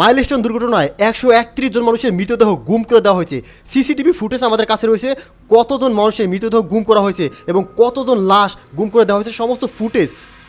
Milestone দুর্ঘটনায় একশো একত্রিশ জন মানুষের মৃতদেহ গুম করে দেওয়া হয়েছে। সিসিটিভি ফুটেজ আমাদের কাছে রয়েছে। কতজন মানুষের মৃতদেহ গুম করা হয়েছে এবং কতজন লাশ গুম করে দেওয়া হয়েছে সমস্ত ফুটেজ,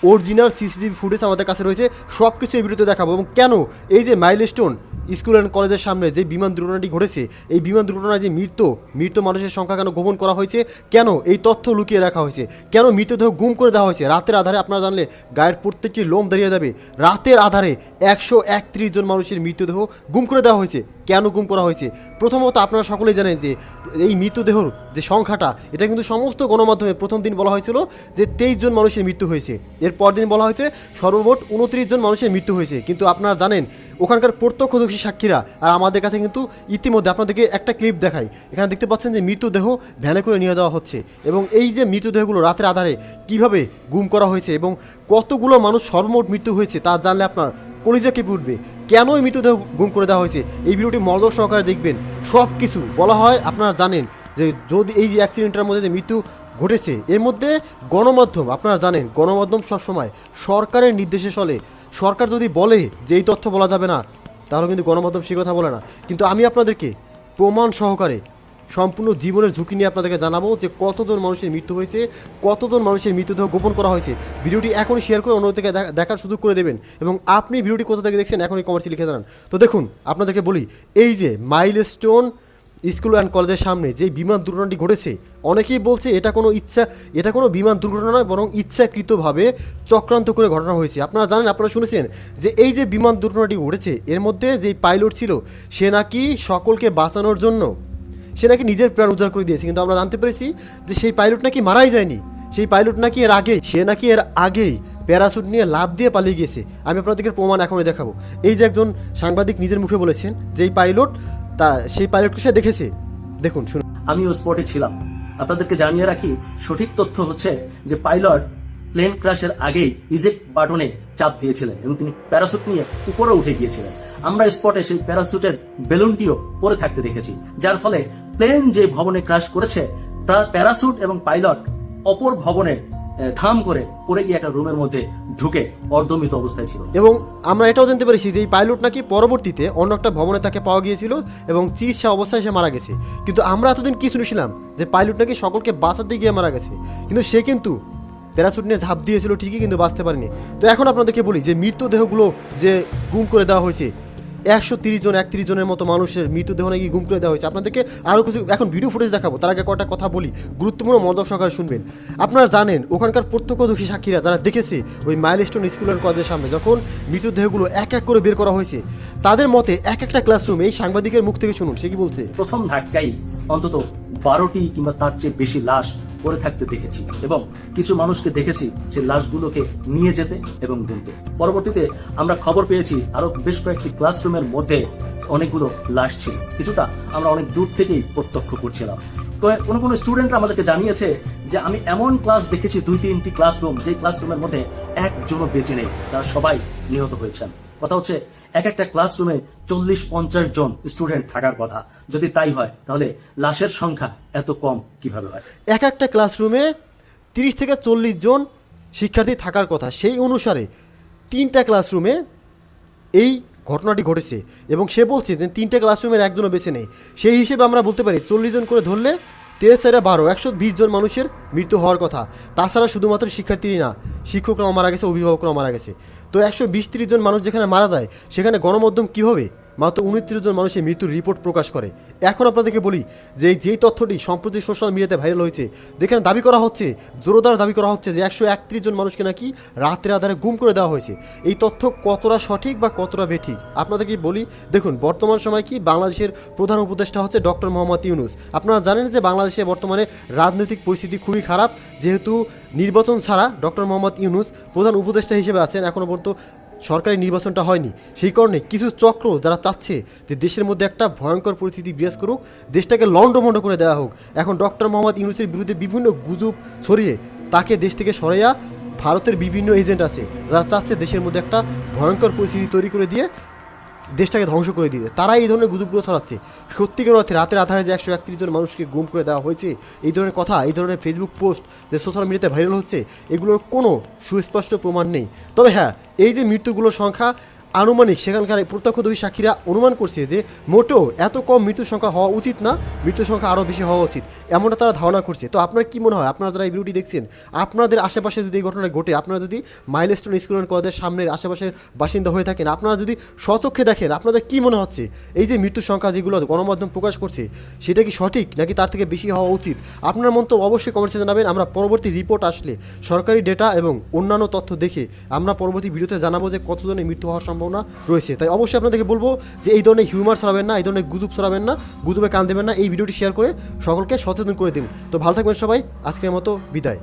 অরিজিনাল সিসিটিভি ফুটেজ আমাদের কাছে রয়েছে। সব কিছু এই ভিডিওতে দেখাবো এবং কেন এই যে মাইলস্টোন স্কুল অ্যান্ড কলেজের সামনে যে বিমান দুর্ঘটনাটি ঘটেছে, এই বিমান দুর্ঘটনায় যে মৃত মৃত মানুষের সংখ্যা কেন গোপন করা হয়েছে? কেন এই তথ্য লুকিয়ে রাখা হয়েছে? কেন মৃতদেহ গুম করে দেওয়া হয়েছে? রাতের আধারে আপনারা জানলে গায়ের প্রত্যেকটি লোম দাঁড়িয়ে যাবে। রাতের আধারে একশো একত্রিশ জন মানুষের মৃতদেহ গুম করে দেওয়া হয়েছে। কেন গুম করা হয়েছে? প্রথমত আপনারা সকলেই জানেন যে এই মৃতদেহর যে সংখ্যাটা, এটা কিন্তু সমস্ত গণমাধ্যমে প্রথম দিন বলা হয়েছিল যে তেইশ জন মানুষের মৃত্যু হয়েছে। এর পর দিন বলা হয়েছে সর্বমোট উনত্রিশ জন মানুষের মৃত্যু হয়েছে। কিন্তু আপনারা জানেন, ওখানকার প্রত্যক্ষদর্শী সাক্ষীরা, আর আমাদের কাছে কিন্তু ইতিমধ্যে আপনাদেরকে একটা ক্লিপ দেখাই। এখানে দেখতে পাচ্ছেন যে মৃতদেহ ভ্যানে করে নিয়ে যাওয়া হচ্ছে এবং এই যে মৃতদেহগুলো রাতের আধারে কীভাবে গুম করা হয়েছে এবং কতগুলো মানুষ সর্বমোট মৃত্যু হয়েছে তা জানলে আপনার কলিজা কেঁপে উঠবে। কেন এই মৃতদেহ গুম করে দেওয়া হয়েছে? এই ভিডিওটি মনোযোগ সহকারে দেখবেন। সব কিছু বলা হয়, আপনারা জানেন যে যদি এই যে অ্যাক্সিডেন্টের মধ্যে যে মৃত্যু ঘটেছে, এর মধ্যে গণমাধ্যম, আপনারা জানেন, গণমাধ্যম সবসময় সরকারের নির্দেশে চলে। সরকার যদি বলে যে এই তথ্য বলা যাবে না, তাহলে কিন্তু গণমাধ্যম সে কথা বলে না। কিন্তু আমি আপনাদেরকে প্রমাণ সহকারে সম্পূর্ণ জীবনের ঝুঁকি নিয়ে আপনাদেরকে জানাব যে কতজন মানুষের মৃত্যু হয়েছে, কতজন মানুষের মৃতদেহ গোপন করা হয়েছে। ভিডিওটি এখনই শেয়ার করে অন্য থেকে দেখা- দেখার সুযোগ করে দেবেন এবং আপনি ভিডিওটি কোথা থেকে দেখছেন এখনই কমার্সি লিখে জানান। তো দেখুন, আপনাদেরকে বলি, এই যে মাইলস্টোন স্কুল অ্যান্ড কলেজের সামনে যে বিমান দুর্ঘটনাটি ঘটেছে, অনেকেই বলছে এটা কোনো ইচ্ছা, এটা কোনো বিমান দুর্ঘটনা নয়, বরং ইচ্ছাকৃতভাবে চক্রান্ত করে ঘটনা হয়েছে। আপনারা জানেন, আপনারা শুনেছেন যে এই যে বিমান দুর্ঘটনাটি ঘটেছে, এর মধ্যে যে পাইলট ছিল, সে নাকি সকলকে বাঁচানোর জন্য সে নাকি নিজের প্রাণ উদ্ধার করে দিয়েছে। কিন্তু আমরা জানতে পেরেছি যে সেই পাইলট নাকি মারাই যায়নি। সেই পাইলট নাকি এর আগেই, সে নাকি এর আগেই প্যারাশুট নিয়ে লাভ দিয়ে পালিয়ে গিয়েছে। আমি আপনাদেরকে প্রমাণ এখনই দেখাবো। এই যে একজন সাংবাদিক নিজের মুখে বলেছেন যে এই পাইলট তা, সেই পাইলটকে সে দেখেছে। দেখুন, শুনুন। আমি আমিও স্পটে ছিলাম। আপনাদেরকে জানিয়ে রাখি, সঠিক তথ্য হচ্ছে যে পাইলট প্লেন ক্র্যাশের আগেই ইজেক্ট বাটনে চাপ দিয়েছিলেন এবং তিনি প্যারাসুট নিয়ে উপরে উঠে গিয়েছিলেন। আমরা স্পটে সেই প্যারাসুটের বেলুনটিও পরে থাকতে দেখেছি, যার ফলে প্লেন যে ভবনে ক্র্যাশ করেছে প্যারাসুট এবং পাইলট অপর ভবনে ধাম করে পড়ে গিয়ে একটা রুমের মধ্যে ঢুকে অর্ধমিত অবস্থায় ছিল। এবং আমরা এটাও জানতে পেরেছি যে এই পাইলট নাকি পরবর্তীতে অন্য একটা ভবনে তাকে পাওয়া গিয়েছিল এবং চিকিৎসা অবস্থায় সে মারা গেছে। কিন্তু আমরা এতদিন কি শুনেছিলাম যে পাইলট নাকি সকলকে বাঁচাতে গিয়ে মারা গেছে? কিন্তু সে কিন্তু প্যারাসুট নিয়ে ঝাঁপ দিয়েছিল ঠিকই, কিন্তু বাঁচতে পারেনি। তো এখন আপনাদেরকে বলি যে মৃতদেহগুলো যে গুম করে দেওয়া হয়েছে একশো তিরিশ জন, একত্রিশ জনের মতো মানুষের মৃতদেহ নাকি গুম করে দেওয়া হয়েছে। আপনাদেরকে আরও কিছু এখন ভিডিও ফুটেজ দেখাবো। তার আগে কটা কথা বলি। গুরুত্বপূর্ণ মদক সহকারে শুনবেন। আপনারা জানেন, ওখানকার প্রত্যক্ষদর্শী সাক্ষীরা যারা দেখেছে ওই মাইলস্টোন স্কুল অ্যান্ড কলেজের সামনে, যখন মৃতদেহগুলো এক এক করে বের করা হয়েছে, তাদের মতে এক একটা ক্লাসরুম এই সাংবাদিকের মুখ থেকে শুনুন, সে কি বলছে? প্রথম ধাক্কাই অন্তত বারোটি কিংবা তার চেয়ে বেশি লাশ পড়ে থাকতে দেখেছি এবং কিছু মানুষকে দেখেছি সে লাশগুলোকে নিয়ে যেতে এবং গুনতে। পরবর্তীতে আমরা খবর পেয়েছি আরও বেশ কয়েকটি ক্লাসরুমের মধ্যে অনেকগুলো লাশ ছিল। কিছুটা আমরা অনেক দূর থেকেই প্রত্যক্ষ করছিলাম। তো কোনো কোনো স্টুডেন্টরা আমাদেরকে জানিয়েছে যে আমি এমন ক্লাস দেখেছি দুই তিনটি ক্লাসরুম যে ক্লাসরুমের মধ্যে একজনও বেঁচে নেই, তারা সবাই নিহত হয়েছেন। কথা হচ্ছে, এক একটা ক্লাসরুমে চল্লিশ পঞ্চাশ জন স্টুডেন্ট থাকার কথা। যদি তাই হয়, তাহলে লাশের সংখ্যা এত কম কীভাবে হয়? এক একটা ক্লাসরুমে তিরিশ থেকে চল্লিশ জন শিক্ষার্থী থাকার কথা। সেই অনুসারে তিনটা ক্লাসরুমে এই ঘটনাটি ঘটেছে এবং সে বলছে যে তিনটা ক্লাসরুমের একজনও বেছে নেই। সেই হিসেবে আমরা বলতে পারি, চল্লিশ জন করে ধরলে চারে বারো, একশো বিশ জন মানুষের মৃত্যু হওয়ার কথা। তাছাড়া শুধুমাত্র শিক্ষার্থীরই না, শিক্ষকরাও মারা গেছে, অভিভাবকরাও মারা গেছে। তো একশো বিশ জন মানুষ যেখানে মারা যায়, সেখানে গণমাধ্যম কীভাবে মাত্র উনত্রিশ জন মানুষের মৃত্যুর রিপোর্ট প্রকাশ করে। এখন আপনাদেরকে বলি যে যেই তথ্যটি সম্প্রতি সোশ্যাল মিডিয়াতে ভাইরাল হয়েছে যেখানে দাবি করা হচ্ছে জোরদার দাবি করা হচ্ছে যে একশো একত্রিশ জন মানুষকে নাকি রাত্রে আধারে গুম করে দেওয়া হয়েছে। এই তথ্য কতটা সঠিক বা কতটা বেঠিক? আপনাদেরকে বলি, দেখুন, বর্তমান সময় কি বাংলাদেশের প্রধান উপদেষ্টা হচ্ছে ডক্টর মোহাম্মদ ইউনুস। আপনারা জানেন যে বাংলাদেশে বর্তমানে রাজনৈতিক পরিস্থিতি খুবই খারাপ, যেহেতু নির্বাচন ছাড়া ডক্টর মোহাম্মদ ইউনুস প্রধান উপদেষ্টা হিসেবে আছেন এখনও পর্যন্ত সরকারি নির্বাচনটা হয়নি। সেই কারণে কিছু চক্র যারা চাচ্ছে যে দেশের মধ্যে একটা ভয়ঙ্কর পরিস্থিতি বিরাজ করুক, দেশটাকে লন্ডমন্ড করে দেওয়া হোক। এখন ডক্টর মোহাম্মদ ইউনুসের বিরুদ্ধে বিভিন্ন গুজব ছড়িয়ে তাকে দেশ থেকে সরাইয়া ভারতের বিভিন্ন এজেন্ট আছে, যারা চাচ্ছে দেশের মধ্যে একটা ভয়ঙ্কর পরিস্থিতি তৈরি করে দিয়ে দেশটাকে ধ্বংস করে দিতে তারা এই ধরনের গুজবগুলো ছড়াচ্ছে। সত্যিকার অর্থে রাতের আধারে যে একশো একত্রিশ জন মানুষকে গুম করে দেওয়া হয়েছে, এই ধরনের কথা, এই ধরনের ফেসবুক পোস্ট যে সোশ্যাল মিডিয়াতে ভাইরাল হচ্ছে, এগুলোর কোনো সুস্পষ্ট প্রমাণ নেই। তবে হ্যাঁ এই যে মৃত্যুগুলোর সংখ্যা আনুমানিক সেখানকার প্রত্যক্ষদর্শী সাক্ষীরা অনুমান করছে যে মোটো এত কম মৃত্যুর সংখ্যা হওয়া উচিত না, মৃত্যুর সংখ্যা আরও বেশি হওয়া উচিত, এমনটা তারা ধারণা করছে। তো আপনার কি মনে হয়? আপনারা যারা এই ভিডিওটি দেখছেন, আপনাদের আশেপাশে যদি এই ঘটনা ঘটে, আপনারা যদি মাইলস্টোন স্কুল অ্যান্ড কলেজের সামনের আশেপাশের বাসিন্দা হয়ে থাকেন, আপনারা যদি স্বচক্ষে দেখেন, আপনাদের কি মনে হচ্ছে? এই যে মৃত্যুর সংখ্যা যেগুলো গণমাধ্যম প্রকাশ করছে, সেটা কি সঠিক নাকি তার থেকে বেশি হওয়া উচিত? আপনার মন্তব্য অবশ্যই কমেন্টসে জানাবেন। আমরা পরবর্তী রিপোর্ট আসলে সরকারি ডেটা এবং অন্যান্য তথ্য দেখে আমরা পরবর্তী ভিডিওতে জানাব যে কতজনের মৃত্যু হওয়ার সম্ভাবনা রয়েছে। তাই অবশ্যই আপনাদেরকে বলব যে এই ধরনের হিউমার ছড়াবেন না, এই ধরনের গুজব ছড়াবেন না, গুজবে কান দেবেন না, এই ভিডিওটি শেয়ার করে সকলকে সচেতন করে দিন। তো ভালো থাকবেন সবাই, আজকের মতো বিদায়।